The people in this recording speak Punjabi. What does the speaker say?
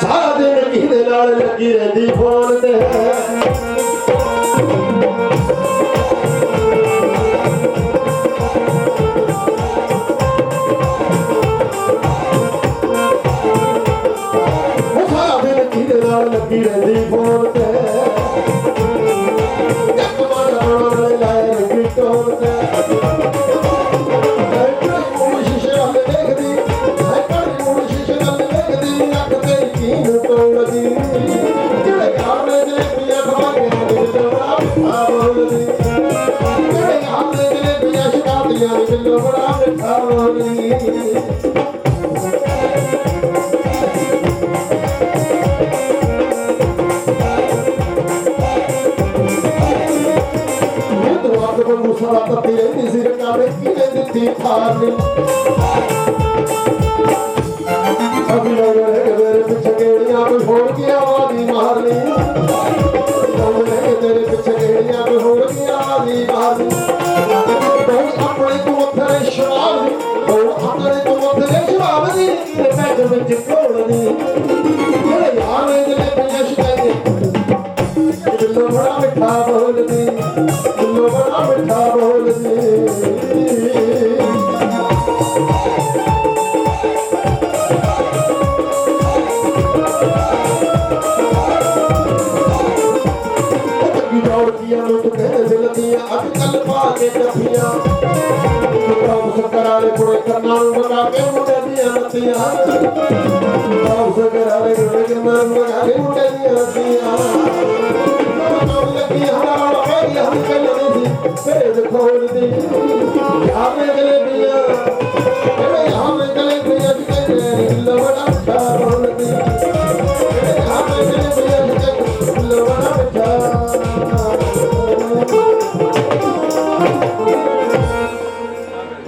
ਸਾਰਾ ਦਿਨ ਕਿਹਦੇ ਨਾਲ ਲੱਗੀ ਰਹਿੰਦੀ ਫੋਨ ਤੇ? ਉਹ ਸਾਰਾ ਦਿਨ ਕਿਹਦੇ ਨਾਲ ਲੱਗੀ ਰਹਿੰਦੀ ਮੁਸਲਾ ਤੱਤੀ ਰਹਿੰਦੀ ਸੀ ਰਕਾਵੇ ਕਿਨੇ ਦਿੱਤੀ ਥਾਰ ਅਭੀ ਹੋਰ ਕੀ ਆਵਾਜ਼ੀ ਮਾਰਨੀ? ਲੋਗ ਰਹੇ ਤੇਰੇ ਪਿੱਛੇ ਗੇੜੀਆਂ ਕੋਈ ਹੋਰ ਕੀ ਆਵਾਜ਼ੀ ਮਾਰਨੀ? ਤੂੰ ਆਪਣੇ ਤੋਂ ਉੱਥੇ ਸ਼ਰਾਬ ਤੂੰ ਆਪਣੇ ਤੋਂ ਉੱਥੇ ਸ਼ਰਾਬ ਦੀ? ਤੇ ਬੈਠ ਵਿੱਚ ਕੋਲਣੀ ਜਿਹੜੇ ਯਾਰ ਨੇ ਜਿਹੜੇ ਪਿਆ ਸ਼ਿਕਾਇਤ ਦਿਲੋਂ ਬੜਾ ਮਿੱਠਾ ਬੋਲਦੀ अल्फाज नफिया तौस करारे पुणे करनाल मगावे मुंडे दिया नथिया तौस करारे पुणे करनाल मगावे मुंडे दिया नथिया तौस लगी हमारा भाई हम कल दी फिर खोल दी आवे गले दिया